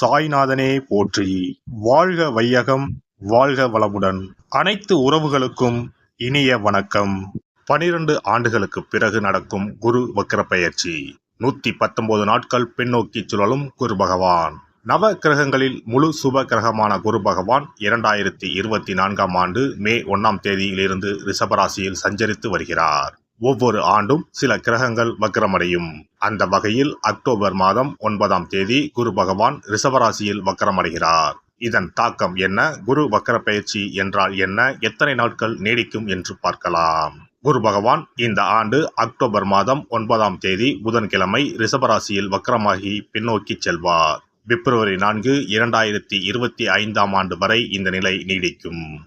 சாய்நாதனே போற்றி. வாழ்க வையகம் வாழ்க வளமுடன். அனைத்து உறவுகளுக்கும் இனிய வணக்கம். பனிரெண்டு ஆண்டுகளுக்கு பிறகு நடக்கும் குரு வக்கர பயிற்சி. நூத்தி பத்தொன்பது நாட்கள் பின்னோக்கி சுழலும் குரு பகவான். நவ கிரகங்களில் முழு சுப கிரகமான குரு பகவான் இரண்டாயிரத்தி இருபத்தி நான்காம் ஆண்டு மே ஒன்றாம் தேதியிலிருந்து ரிஷபராசியில் சஞ்சரித்து வருகிறார். ஒவ்வொரு ஆண்டும் சில கிரகங்கள் வக்கரமடையும் அந்த வகையில் அக்டோபர் மாதம் ஒன்பதாம் தேதி குரு பகவான் ரிஷபராசியில் வக்கரமடைகிறார் இதன் தாக்கம் என்ன? குரு வக்கர பயிற்சி என்றால் என்ன? எத்தனை நாட்கள் நீடிக்கும் என்று பார்க்கலாம். குரு பகவான் இந்த ஆண்டு அக்டோபர் மாதம் ஒன்பதாம் தேதி புதன்கிழமை ரிஷபராசியில் வக்கரமாகி பின்னோக்கி செல்வார். பிப்ரவரி நான்கு இரண்டாயிரத்தி இருபத்தி ஐந்தாம் ஆண்டு வரை இந்த நிலை நீடிக்கும்.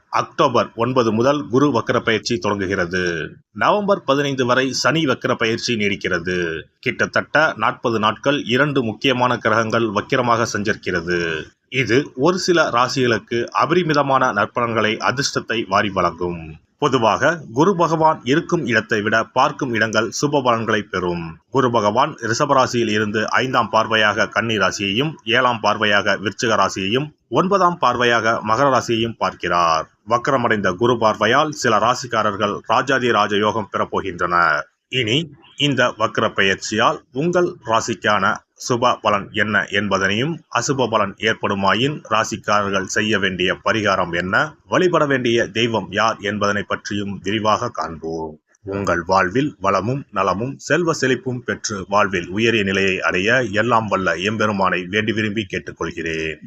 அக்டோபர் ஒன்பது முதல் குரு வக்கர பயிற்சி தொடங்குகிறது. நவம்பர் பதினைந்து வரை சனி வக்கர பயிற்சி நீடிக்கிறது. கிட்டத்தட்ட நாற்பது நாட்கள் இரண்டு முக்கியமான கிரகங்கள் வக்கிரமாக சஞ்சரிக்கிறது. இது ஒரு சில ராசிகளுக்கு அபரிமிதமான நற்பலன்களை அதிர்ஷ்டத்தை வாரி வழங்கும். பொதுவாக குரு பகவான் இருக்கும் இடத்தை விட பார்க்கும் இடங்கள் சுப பலன்களை பெறும். குரு பகவான் ரிஷபராசியில் இருந்து ஐந்தாம் பார்வையாக கன்னி ராசியையும் ஏழாம் பார்வையாக விருச்சிக ராசியையும் ஒன்பதாம் பார்வையாக மகர ராசியையும் பார்க்கிறார். வக்கரமடைந்த குரு பார்வையால் சில ராசிக்காரர்கள் ராஜாதி ராஜ யோகம் பெறப்போகின்றனர். இனி இந்த வக்கர பயிற்சியால் உங்கள் ராசிக்கான சுப பலன் என்ன என்பதனையும் அசுப பலன் ஏற்படுமாயின் ராசிக்காரர்கள் செய்ய வேண்டிய பரிகாரம் என்ன? வழிபட வேண்டிய தெய்வம் யார் என்பதனை பற்றியும் விரிவாக காண்போம். உங்கள் வாழ்வில் வளமும் நலமும் செல்வ செழிப்பும் பெற்று வாழ்வில் உயரிய நிலையை அடைய எல்லாம் வல்ல எம்பெருமானை வேண்டி விரும்பி கேட்டுக்கொள்கிறேன்.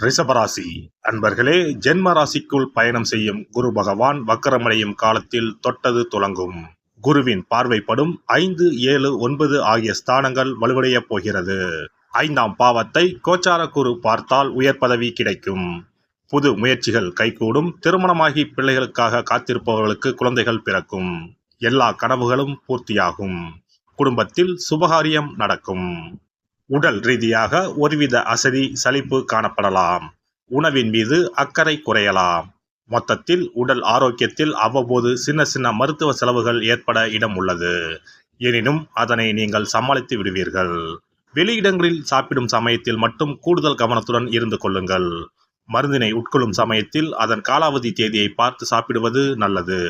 ரிஷபராசி. அன்பர்களே ஜென்ம ராசிக்குள் பயணம் செய்யும் குரு பகவான் வக்கரமடையும் காலத்தில் தொட்டது துலங்கும். குருவின் பார்வைப்படும் ஐந்து ஏழு ஒன்பது ஆகிய ஸ்தானங்கள் வலுவடையப் போகிறது. ஐந்தாம் பாவத்தை கோச்சார குரு பார்த்தால் உயர் பதவி கிடைக்கும். புது முயற்சிகள் கைகூடும் திருமணமாகி பிள்ளைகளுக்காக காத்திருப்பவர்களுக்கு குழந்தைகள் பிறக்கும். எல்லா கனவுகளும் பூர்த்தியாகும். குடும்பத்தில் சுபகாரியம் நடக்கும். உடல் ரீதியாக ஒருவித அசதி சலிப்பு காணப்படலாம். உணவின் மீது அக்கறை குறையலாம். மொத்தத்தில் உடல் ஆரோக்கியத்தில் அவ்வப்போது சின்ன சின்ன மருத்துவ செலவுகள் ஏற்பட இடம் உள்ளது. எனினும் அதனை நீங்கள் சமாளித்து விடுவீர்கள். வெளியிடங்களில் சாப்பிடும் சமயத்தில் மட்டும் கூடுதல் கவனத்துடன் இருந்து கொள்ளுங்கள். மருந்தினை உட்கொள்ளும் சமயத்தில் அதன் காலாவதி தேதியை பார்த்து சாப்பிடுவது நல்லது.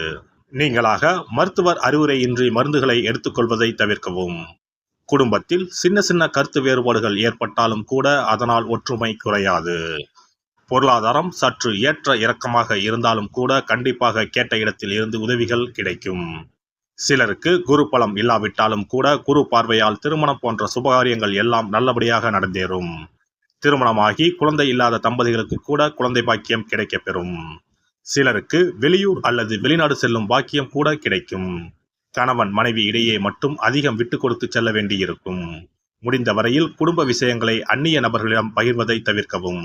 நீங்களாக மருத்துவர் அறிவுரையின்றி மருந்துகளை எடுத்துக்கொள்வதை தவிர்க்கவும். குடும்பத்தில் சின்ன சின்ன கருத்து வேறுபாடுகள் ஏற்பட்டாலும் கூட அதனால் ஒற்றுமை குறையாது. பொருளாதாரம் சற்று ஏற்ற இறக்கமாக இருந்தாலும் கூட கண்டிப்பாக கேட்ட இடத்தில் இருந்து உதவிகள் கிடைக்கும். சிலருக்கு குரு பலம் இல்லாவிட்டாலும் கூட குரு பார்வையால் திருமணம் போன்ற சுபகாரியங்கள் எல்லாம் நல்லபடியாக நடந்தேறும். திருமணமாகி குழந்தை இல்லாத தம்பதிகளுக்கு கூட குழந்தை பாக்கியம் கிடைக்கப்பெறும் சிலருக்கு வெளியூர் அல்லது வெளிநாடு செல்லும் பாக்கியம் கூட கிடைக்கும். கணவன் மனைவி இடையே மட்டும் அதிகம் விட்டு கொடுத்து செல்ல வேண்டியிருக்கும். முடிந்த வரையில் குடும்ப விஷயங்களை அந்நிய நபர்களிடம் பகிர்வதை தவிர்க்கவும்.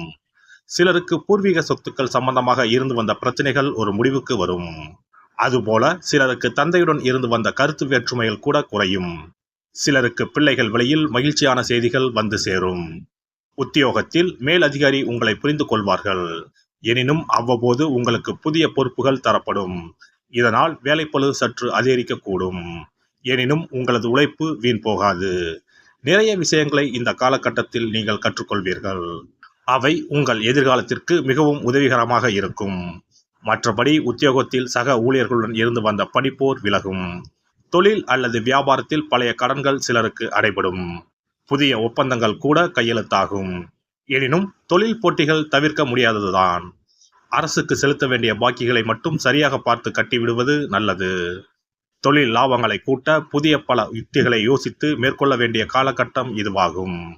சிலருக்கு பூர்வீக சொத்துக்கள் சம்பந்தமாக இருந்து வந்த பிரச்சனைகள் ஒரு முடிவுக்கு வரும். அதுபோல சிலருக்கு தந்தையுடன் இருந்து வந்த கருத்து வேற்றுமைகள் கூட குறையும். சிலருக்கு பிள்ளைகள் வழியில் மகிழ்ச்சியான செய்திகள் வந்து சேரும். உத்தியோகத்தில் மேல் அதிகாரி உங்களை புரிந்து கொள்வார்கள். எனினும் அவ்வப்போது உங்களுக்கு புதிய பொறுப்புகள் தரப்படும். இதனால் வேலைப்பளு சற்று அதிகரிக்கக்கூடும். எனினும் உங்களது உழைப்பு வீண் போகாது. நிறைய விஷயங்களை இந்த காலகட்டத்தில் நீங்கள் கற்றுக்கொள்வீர்கள். அவை உங்கள் எதிர்காலத்திற்கு மிகவும் உதவிகரமாக இருக்கும். மற்றபடி உத்தியோகத்தில் சக ஊழியர்களுடன் இருந்து வந்த படிப்போர் விலகும். தொழில் அல்லது வியாபாரத்தில் பழைய கடன்கள் சிலருக்கு அடைபடும். புதிய ஒப்பந்தங்கள் கூட கையெழுத்தாகும். எனினும் தொழில் போட்டிகள் தவிர்க்க முடியாததுதான். அரசுக்கு செலுத்த வேண்டிய பாக்கிகளை மட்டும் சரியாக பார்த்து கட்டிவிடுவது நல்லது. தொழில் லாபங்களை கூட்ட புதிய பல யுக்திகளை யோசித்து மேற்கொள்ள வேண்டிய காலகட்டம் இதுவாகும்.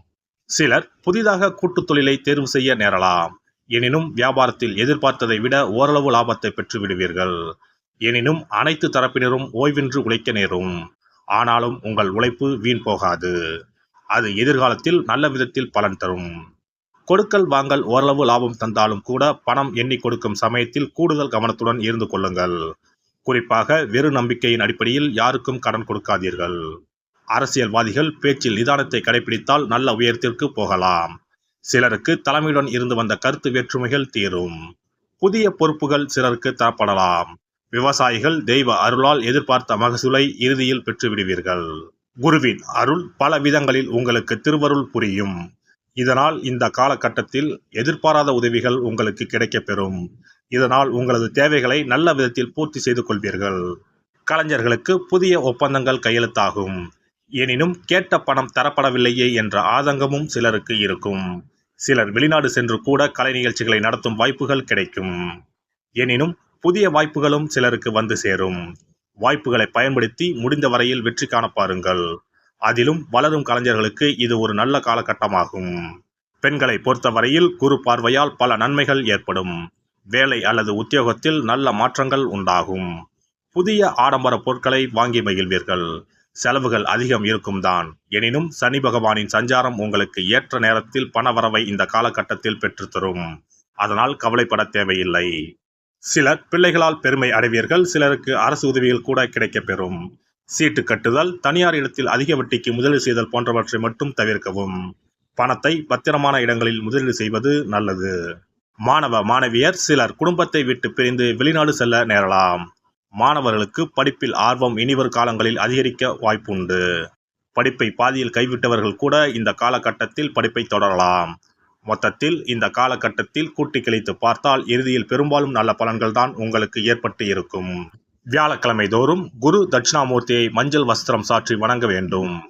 சிலர் புதிதாக கூட்டுத் தொழிலை தேர்வு செய்ய நேரலாம். எனினும் வியாபாரத்தில் எதிர்பார்த்ததை விட ஓரளவு லாபத்தை பெற்று விடுவீர்கள் எனினும் அனைத்து தரப்பினரும் ஓய்வின்றி உழைக்க நேரும். ஆனாலும் உங்கள் உழைப்பு வீண் போகாது. அது எதிர்காலத்தில் நல்ல விதத்தில் பலன் தரும். கொடுக்கல் வாங்கல் ஓரளவு லாபம் தந்தாலும் கூட பணம் எண்ணி கொடுக்கும் சமயத்தில் கூடுதல் கவனத்துடன் இருந்து கொள்ளுங்கள். குறிப்பாக வெறு நம்பிக்கையின் அடிப்படையில் யாருக்கும் கடன் கொடுக்காதீர்கள். அரசியல்வாதிகள் பேச்சில் நிதானத்தை கடைபிடித்தால் நல்ல உயரத்திற்கு போகலாம். சிலருக்கு தலைமையுடன் இருந்து வந்த கருத்து வேற்றுமைகள் தீரும். புதிய பொறுப்புகள் சிலருக்கு தரப்படலாம். விவசாயிகள் தெய்வ அருளால் எதிர்பார்த்த மகசூலை இறுதியில் பெற்றுவிடுவீர்கள். குருவின் அருள் பல விதங்களில் உங்களுக்கு திருவருள் புரியும். இதனால் இந்த காலகட்டத்தில் எதிர்பாராத உதவிகள் உங்களுக்கு கிடைக்கப்பெறும். இதனால் உங்களது தேவைகளை நல்ல விதத்தில் பூர்த்தி செய்து கொள்வீர்கள். கலைஞர்களுக்கு புதிய ஒப்பந்தங்கள் கையெழுத்தாகும். எனினும் கேட்ட பணம் தரப்படவில்லையே என்ற ஆதங்கமும் சிலருக்கு இருக்கும். சிலர் வெளிநாடு சென்று கூட கலை நிகழ்ச்சிகளை நடத்தும் வாய்ப்புகள் கிடைக்கும். எனினும் புதிய வாய்ப்புகளும் சிலருக்கு வந்து சேரும். வாய்ப்புகளை பயன்படுத்தி முடிந்த வரையில் வெற்றி காண பாருங்கள். அதிலும் வளரும் கலைஞர்களுக்கு இது ஒரு நல்ல காலகட்டமாகும். பெண்களை பொறுத்தவரையில் குரு பார்வையால் பல நன்மைகள் ஏற்படும். வேலை அல்லது உத்தியோகத்தில் நல்ல மாற்றங்கள் உண்டாகும். புதிய ஆடம்பர பொருட்களை வாங்கி மகிழ்வீர்கள். செலவுகள் அதிகம் இருக்கும் தான். எனினும் சனி பகவானின் சஞ்சாரம் உங்களுக்கு ஏற்ற நேரத்தில் பணவரவை இந்த காலகட்டத்தில் பெற்றுத்தரும் அதனால் கவலைப்பட தேவையில்லை. சிலர் பிள்ளைகளால் பெருமை அடைவீர்கள். சிலருக்கு அரசு உதவிகள் கூட கிடைக்கப்பெறும் சீட்டு கட்டுதல் தனியார் இடத்தில் அதிக வட்டிக்கு முதலீடு செய்தல் போன்றவற்றை மட்டும் தவிர்க்கவும். பணத்தை பத்திரமான இடங்களில் முதலீடு செய்வது நல்லது. மாணவ மாணவியர் சிலர் குடும்பத்தை விட்டு பிரிந்து வெளிநாடு செல்ல நேரலாம். மாணவர்களுக்கு படிப்பில் ஆர்வம் இனிவரும் காலங்களில் அதிகரிக்க வாய்ப்புண்டு. படிப்பை பாதியில் கைவிட்டவர்கள் கூட இந்த காலகட்டத்தில் படிப்பை தொடரலாம். மொத்தத்தில் இந்த காலகட்டத்தில் கூட்டி கிழித்து பார்த்தால் இறுதியில் பெரும்பாலும் நல்ல பலன்கள் தான் உங்களுக்கு ஏற்பட்டு இருக்கும். வியாழக்கிழமை தோறும் குரு தட்சிணாமூர்த்தியை மஞ்சள் வஸ்திரம் சாற்றி வணங்க வேண்டும்.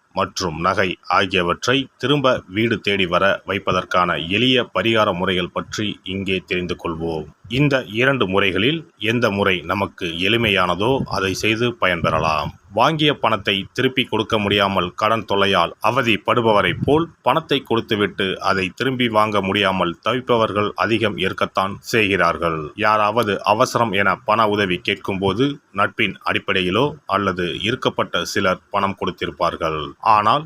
மற்றும் நகை ஆகியவற்றை திரும்ப வீடு தேடி வர வைப்பதற்கான எளிய பரிகார முறைகள் பற்றி இங்கே தெரிந்து கொள்வோம். இந்த இரண்டு முறைகளில் எந்த முறை நமக்கு எளிமையானதோ அதை செய்து பயன்பெறலாம். வாங்கிய பணத்தை திருப்பி கொடுக்க முடியாமல் கடன் தொல்லையால் அவதிப்படுபவரைப் போல் பணத்தை கொடுத்துவிட்டு அதை திரும்பி வாங்க முடியாமல் தவிப்பவர்கள் அதிகம் இருக்கத்தான் செய்கிறார்கள். யாராவது அவசரம் என பண உதவி கேட்கும்போது நட்பின் அடிப்படையிலோ அல்லது இருக்கப்பட்ட சிலர் பணம் கொடுத்திருப்பார்கள். ஆனால்